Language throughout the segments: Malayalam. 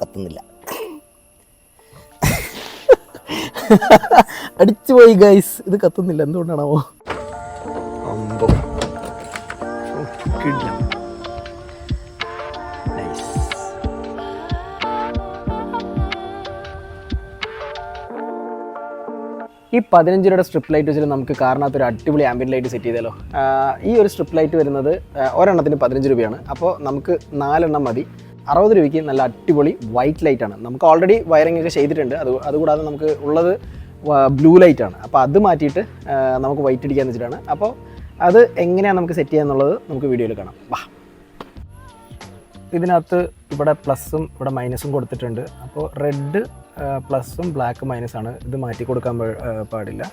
കത്തുന്നില്ല. അടിച്ചുപോയി ഗൈസ് ഇത് കത്തുന്നില്ല. എന്തുകൊണ്ടാണാവോ. Nice. ഈ പതിനഞ്ച് രൂപയുടെ സ്ട്രിപ്പ് ലൈറ്റ് വെച്ചിട്ട് നമുക്ക് കാറിനകത്ത് ഒരു അടിപൊളി ആംബിയൻ ലൈറ്റ് സെറ്റ് ചെയ്താലോ? ഈ ഒരു സ്ട്രിപ്പ് ലൈറ്റ് വരുന്നത് ഒരെണ്ണത്തിന് പതിനഞ്ച് രൂപയാണ്. അപ്പോൾ നമുക്ക് നാലെണ്ണം മതി. അറുപത് രൂപയ്ക്ക് നല്ല അടിപൊളി വൈറ്റ് ലൈറ്റ് ആണ്. നമുക്ക് ഓൾറെഡി വയറിംഗ് ഒക്കെ ചെയ്തിട്ടുണ്ട്. അത് അതുകൂടാതെ നമുക്ക് ഉള്ളത് ബ്ലൂ ലൈറ്റ് ആണ്. അപ്പോൾ അത് മാറ്റിയിട്ട് നമുക്ക് വൈറ്റ് അടിക്കാന്ന് വെച്ചിട്ടാണ്. അപ്പോൾ അത് എങ്ങനെയാണ് നമുക്ക് സെറ്റ് ചെയ്യാന്നുള്ളത് നമുക്ക് വീഡിയോയിൽ കാണാം. വാ. ഇതിനകത്ത് ഇവിടെ പ്ലസ്സും ഇവിടെ മൈനസും കൊടുത്തിട്ടുണ്ട്. അപ്പോൾ റെഡ് പ്ലസ്സും ബ്ലാക്ക് മൈനസാണ് ഇത് മാറ്റി കൊടുക്കാൻ പാടില്ല.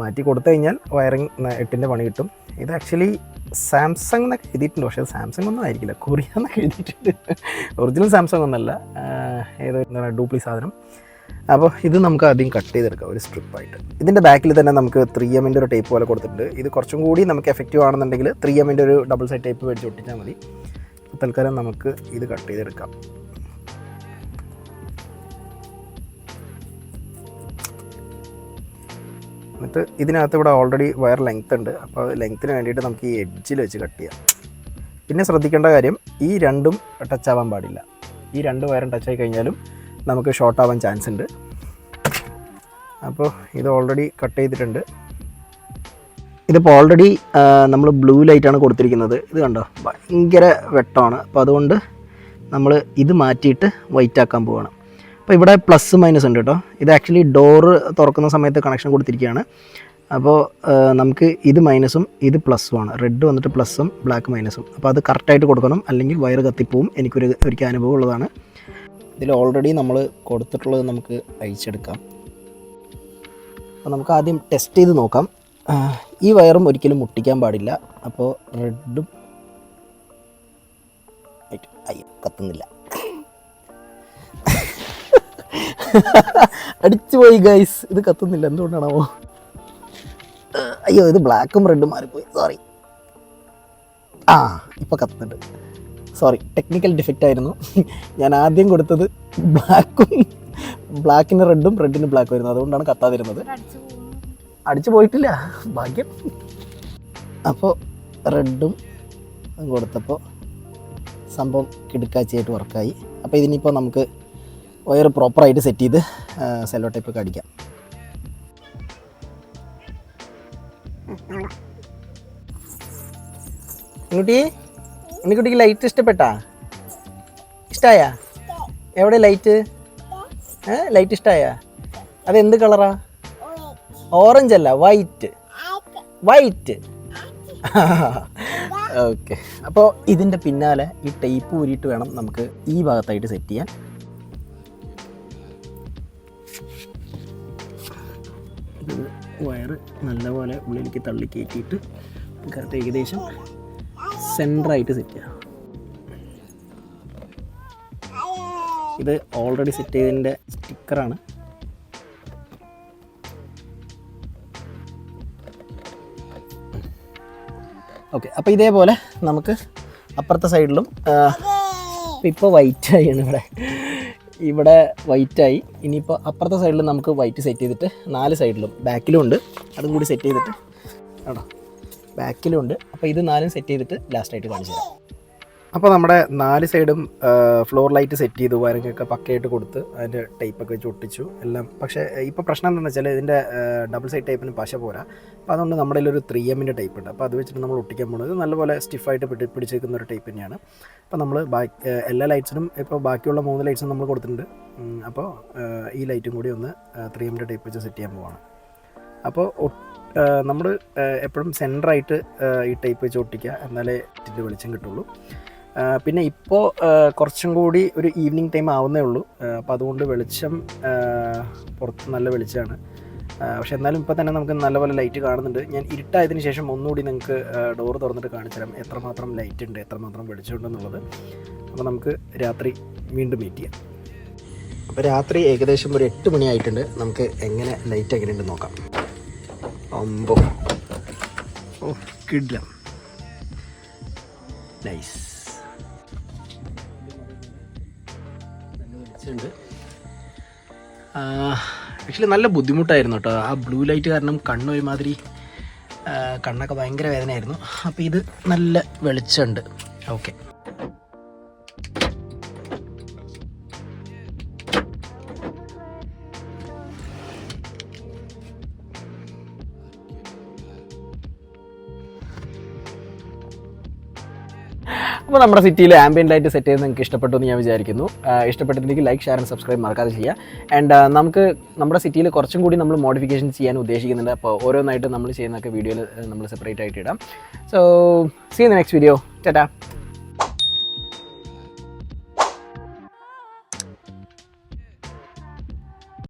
മാറ്റി കൊടുത്തു കഴിഞ്ഞാൽ വയറിങ് എട്ടിന്റെ പണി കിട്ടും. ഇത് ആക്ച്വലി സാംസങ് എന്നൊക്കെ എഴുതിയിട്ടുണ്ട്. പക്ഷേ സാംസങ് ഒന്നും ആയിരിക്കില്ല. കൊറിയ എന്നൊക്കെ എഴുതിയിട്ടുണ്ട്. ഒറിജിനൽ സാംസങ് ഒന്നല്ല. ഏതോ എന്താ പറയുക ഡ്യൂപ്ലി സാധനം. അപ്പോൾ ഇത് നമുക്ക് ആദ്യം കട്ട് ചെയ്തെടുക്കാം. ഒരു സ്ട്രിപ്പായിട്ട് ഇതിന്റെ ബാക്കിൽ തന്നെ നമുക്ക് ത്രീ എമ്മിന്റെ ഒരു ടേപ്പ് പോലെ കൊടുത്തിട്ടുണ്ട്. ഇത് കുറച്ചും കൂടി നമുക്ക് എഫക്റ്റീവ് ആണെന്നുണ്ടെങ്കിൽ ത്രീ എമ്മിന്റെ ഒരു ഡബിൾ സൈഡ് ടേപ്പ് മേടിച്ച് ഒട്ടിച്ചാൽ മതി. തൽക്കാലം നമുക്ക് ഇത് കട്ട് ചെയ്തെടുക്കാം. എന്നിട്ട് ഇതിനകത്ത് ഇവിടെ ഓൾറെഡി വയർ ലെങ്ത് ഉണ്ട്. അപ്പോൾ ലെങ്ത്തിന് വേണ്ടിയിട്ട് നമുക്ക് ഈ എഡ്ജിൽ വെച്ച് കട്ട് ചെയ്യാം. പിന്നെ ശ്രദ്ധിക്കേണ്ട കാര്യം ഈ രണ്ടും ടച്ച് ആവാൻ പാടില്ല. ഈ രണ്ട് വയറും ടച്ച് ആയി കഴിഞ്ഞാലും നമുക്ക് ഷോർട്ട് ആവാൻ ചാൻസ് ഉണ്ട്. അപ്പോൾ ഇത് ഓൾറെഡി കട്ട് ചെയ്തിട്ടുണ്ട്. ഇതിപ്പോൾ ഓൾറെഡി നമ്മൾ ബ്ലൂ ലൈറ്റാണ് കൊടുത്തിരിക്കുന്നത്. ഇത് കണ്ടോ? ഭയങ്കര വെട്ടമാണ്. അപ്പോൾ അതുകൊണ്ട് നമ്മൾ ഇത് മാറ്റിയിട്ട് വൈറ്റ് ആക്കാൻ പോവുകയാണ് അപ്പോൾ ഇവിടെ പ്ലസ് മൈനസ് ഉണ്ട് കേട്ടോ ഇത് ആക്ച്വലി ഡോറ് തുറക്കുന്ന സമയത്ത് കണക്ഷൻ കൊടുത്തിരിക്കുകയാണ്. അപ്പോൾ നമുക്ക് ഇത് മൈനസും ഇത് പ്ലസ്സും ആണ്. റെഡ് വന്നിട്ട് പ്ലസ്സും ബ്ലാക്ക് മൈനസും അപ്പോൾ അത് കറക്റ്റായിട്ട് കൊടുക്കണം. അല്ലെങ്കിൽ വയർ കത്തിപ്പോവും. എനിക്കൊരു ഒരിക്കൽ അനുഭവം ഉള്ളതാണ്. ഇതിൽ ഓൾറെഡി നമ്മൾ കൊടുത്തിട്ടുള്ളത് നമുക്ക് അയച്ചെടുക്കാം. അപ്പോൾ നമുക്ക് ആദ്യം ടെസ്റ്റ് ചെയ്ത് നോക്കാം. ഈ വയറും ഒരിക്കലും മുട്ടിക്കാൻ പാടില്ല. അപ്പോൾ റെഡും കത്തുന്നില്ല. അടിച്ചുപോയി ഗൈസ് ഇത് കത്തുന്നില്ല. എന്തുകൊണ്ടാണാവോ? അയ്യോ ഇത് ബ്ലാക്കും റെഡും മാറിപ്പോയി. സോറി ആ ഇപ്പോൾ കത്തുന്നുണ്ട്. സോറി ടെക്നിക്കൽ ഡിഫക്റ്റ് ആയിരുന്നു. ഞാൻ ആദ്യം കൊടുത്തത് ബ്ലാക്കും ബ്ലാക്കിന് റെഡും റെഡിന് ബ്ലാക്കും ആയിരുന്നു. അതുകൊണ്ടാണ് കത്താതിരുന്നത്. അടിച്ചു പോയിട്ടില്ല. ഭാഗ്യം. അപ്പോൾ റെഡും കൊടുത്തപ്പോൾ സംഭവം കിടുക്കാച്ചിയായിട്ട് വർക്കായി അപ്പോൾ ഇതിനിപ്പോൾ നമുക്ക് വയർ പ്രോപ്പറായിട്ട് സെറ്റ് ചെയ്ത് സെല്ലോ ടൈപ്പൊക്കെ അടിക്കാം. ഉണ്ണിക്കുട്ടി ഉണ്ണിക്കുട്ടിക്ക് ലൈറ്റ് ഇഷ്ടപ്പെട്ടാ? ഇഷ്ടമായ എവിടെ ലൈറ്റ് ലൈറ്റ് ഇഷ്ടമായ അത് എന്ത് കളറാ ഓറഞ്ച് അല്ല വൈറ്റ് വൈറ്റ് ഓക്കെ അപ്പോൾ ഇതിന്റെ പിന്നാലെ ഈ ടേപ്പ് ഊരിയിട്ട് വേണം നമുക്ക് ഈ ഭാഗത്തായിട്ട് സെറ്റ് ചെയ്യാൻ. വയറ് നല്ലപോലെ ഉള്ളിലേക്ക് തള്ളി കയറ്റിയിട്ട് കറക്റ്റ് ഏകദേശം സെന്ററായിട്ട് സെറ്റ് ചെയ്യാം. ഇത് ഓൾറെഡി സെറ്റ് ചെയ്തതിന്റെ സ്റ്റിക്കറാണ് ഓക്കെ അപ്പോൾ ഇതേപോലെ നമുക്ക് അപ്പുറത്തെ സൈഡിലും ഇപ്പോൾ വൈറ്റ് ആയിരുന്നു ഇവിടെ. ഇവിടെ വൈറ്റ് ആയി. ഇനിയിപ്പോൾ അപ്പുറത്തെ സൈഡിൽ നമുക്ക് വൈറ്റ് സെറ്റ് ചെയ്തിട്ട് നാല് സൈഡിലും ബാക്കിലും ഉണ്ട്. അതും കൂടി സെറ്റ് ചെയ്തിട്ട് ആണോ ബാക്കിലും ഉണ്ട്. അപ്പോൾ ഇത് നാലും സെറ്റ് ചെയ്തിട്ട് ലാസ്റ്റായിട്ട് കാണിച്ചു തരാം അപ്പോൾ നമ്മുടെ നാല് സൈഡും ഫ്ലോർ ലൈറ്റ് സെറ്റ് ചെയ്തു വയറിങ്ങൊക്കെ പക്കയായിട്ട് കൊടുത്ത് അതിന്റെ ടൈപ്പൊക്കെ വെച്ച് ഒട്ടിച്ചു. എല്ലാം പക്ഷേ ഇപ്പോൾ പ്രശ്നം എന്താണെന്ന് വെച്ചാൽ ഇതിന്റെ ഡബിൾ സൈഡ് ടൈപ്പിന് പശ പോരാ. അപ്പോൾ അതുകൊണ്ട് നമ്മുടെ ഒരു ത്രീ എമ്മിന്റെ ടൈപ്പ് ഉണ്ട്. അപ്പോൾ അത് വെച്ചിട്ട് നമ്മൾ ഒട്ടിക്കാൻ പോകുന്നത് നല്ലപോലെ സ്റ്റിഫായിട്ട് പിടി പിടിച്ചേക്കുന്ന ഒരു ടൈപ്പ് തന്നെയാണ്. അപ്പോൾ നമ്മൾ ബാക്കി എല്ലാ ലൈറ്റ്സിനും ഇപ്പോൾ ബാക്കിയുള്ള മൂന്ന് ലൈറ്റ്സും നമ്മൾ കൊടുത്തിട്ടുണ്ട്. അപ്പോൾ ഈ ലൈറ്റും കൂടി ഒന്ന് ത്രീ എമ്മിന്റെ ടൈപ്പ് വെച്ച് സെറ്റ് ചെയ്യാൻ പോവാണ്. അപ്പോൾ നമ്മൾ എപ്പോഴും സെന്ററായിട്ട് ഈ ടൈപ്പ് വെച്ച് ഒട്ടിക്കുക. എന്നാലേ ഇതിന്റെ വെളിച്ചം കിട്ടുള്ളൂ. പിന്നെ ഇപ്പോൾ കുറച്ചും കൂടി ഒരു ഈവനിങ് ടൈം ആവുന്നേ ഉള്ളൂ. അപ്പോൾ അതുകൊണ്ട് വെളിച്ചം പുറത്ത് നല്ല വെളിച്ചമാണ്. പക്ഷെ എന്നാലും ഇപ്പോൾ തന്നെ നമുക്ക് നല്ലപോലെ ലൈറ്റ് കാണുന്നുണ്ട്. ഞാൻ ഇരുട്ടായതിന് ശേഷം ഒന്നുകൂടി നിങ്ങൾക്ക് ഡോർ തുറന്നിട്ട് കാണിച്ചു തരാം. എത്രമാത്രം ലൈറ്റ് ഉണ്ട് എത്രമാത്രം വെളിച്ചമുണ്ടെന്നുള്ളത് അപ്പോൾ നമുക്ക് രാത്രി വീണ്ടും മീറ്റ് ചെയ്യാം. അപ്പോൾ രാത്രി ഏകദേശം ഒരു എട്ട് മണിയായിട്ടുണ്ട് നമുക്ക് എങ്ങനെ ലൈറ്റ് എങ്ങനെയുണ്ട് നോക്കാം. അമ്പോ. ഓ കിടിലം. നൈസ് വെളിച്ചമുണ്ട് ആക്ച്വലി നല്ല ബുദ്ധിമുട്ടായിരുന്നു കേട്ടോ. ആ ബ്ലൂ ലൈറ്റ് കാരണം കണ്ണ് ഒരുമാതിരി കണ്ണൊക്കെ ഭയങ്കര വേദനയായിരുന്നു. അപ്പോൾ ഇത് നല്ല വെളിച്ചമുണ്ട്. ഓക്കെ അപ്പോൾ നമ്മുടെ സിറ്റിയിൽ ആംബിയൻ ലൈറ്റ് സെറ്റ് ചെയ്ത് നിങ്ങൾക്ക് ഇഷ്ടപ്പെട്ടു എന്ന് ഞാൻ വിചാരിക്കുന്നു. ഇഷ്ടപ്പെട്ടിട്ടുണ്ടെങ്കിൽ ലൈക്ക് ഷെയർ ആൻഡ് സബ്സ്ക്രൈബ് മറക്കാതെ ചെയ്യുക. ആൻഡ് നമുക്ക് നമ്മുടെ സിറ്റിയിൽ കുറച്ചും കൂടി നമ്മൾ മോഡിഫിക്കേഷൻ ചെയ്യാൻ ഉദ്ദേശിക്കുന്നുണ്ട്. അപ്പോൾ ഓരോന്നായിട്ട് നമ്മൾ ചെയ്യുന്നൊക്കെ വീഡിയോയിൽ നമ്മൾ സെപ്പറേറ്റ് ആയിട്ട് ഇടാം. So see next video tata